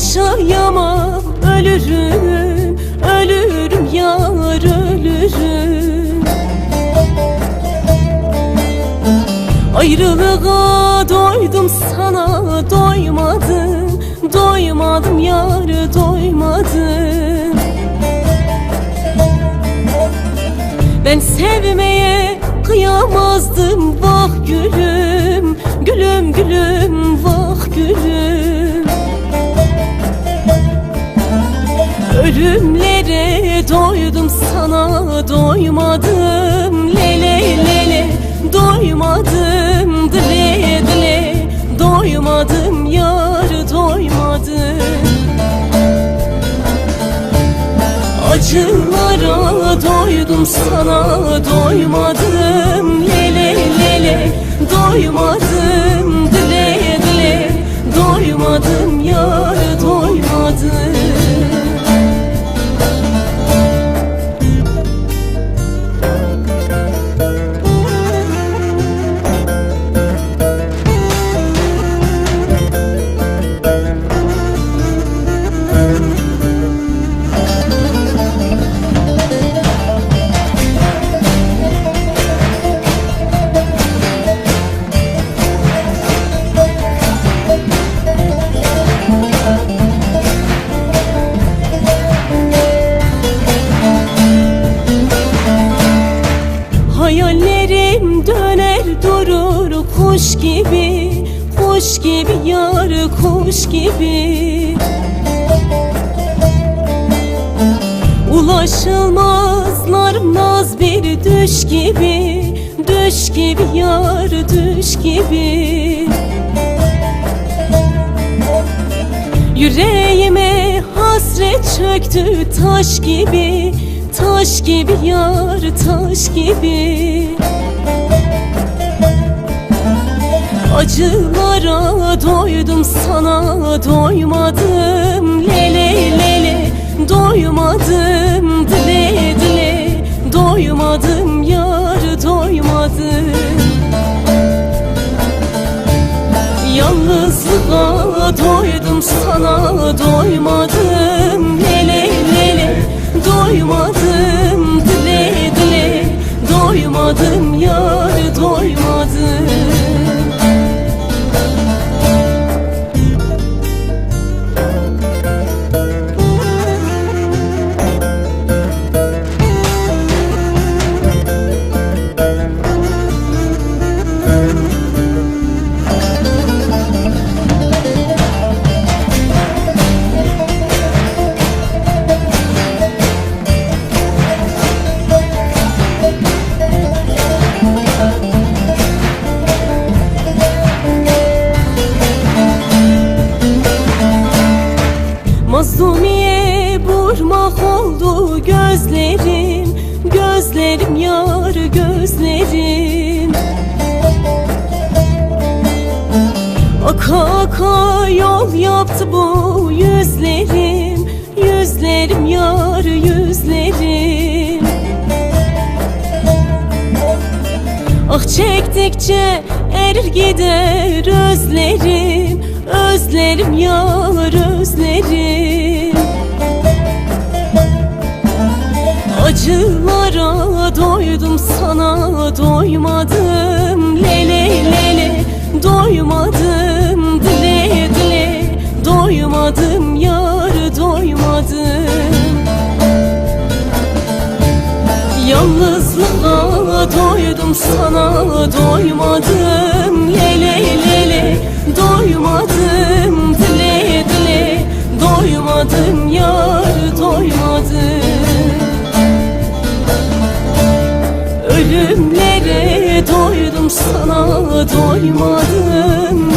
yaşayamam. Ölürüm, ölürüm yar ölürüm. Ayrılığa doydum sana doymadım Doymadım yar doymadım. Ben sevmeye kıyamazdım vah gülüm Gülüm gülüm. Ölümlere doydum sana doymadım. Lele lele doymadım. Dile dile doymadım yar doymadım. Acılara doydum sana doymadım. Lele lele doymadım Kuş gibi yar kuş gibi. Ulaşılmazlar naz bir düş gibi. Düş gibi yar düş gibi. Yüreğime hasret çöktü taş gibi. Taş gibi yar taş gibi Acılara doydum sana doymadım. Lele lele doymadım. Dile dile doymadım yar doymadım. Yalnızlığa doydum sana doymadım Mazlumiye vurmak oldu gözlerim. Gözlerim yar gözlerim. Aka aka yol yaptı bu yüzlerim. Yüzlerim yar yüzlerim. Ah çektikçe erir gider özlerim Özlerim yar özlerim. Acılara doydum sana doymadım. Lele lele doymadım. Dile dile doymadım yar doymadım. Yalnızlığa doydum sana doymadım. Lele lele doymadım Ölümlere doydum sana doymadım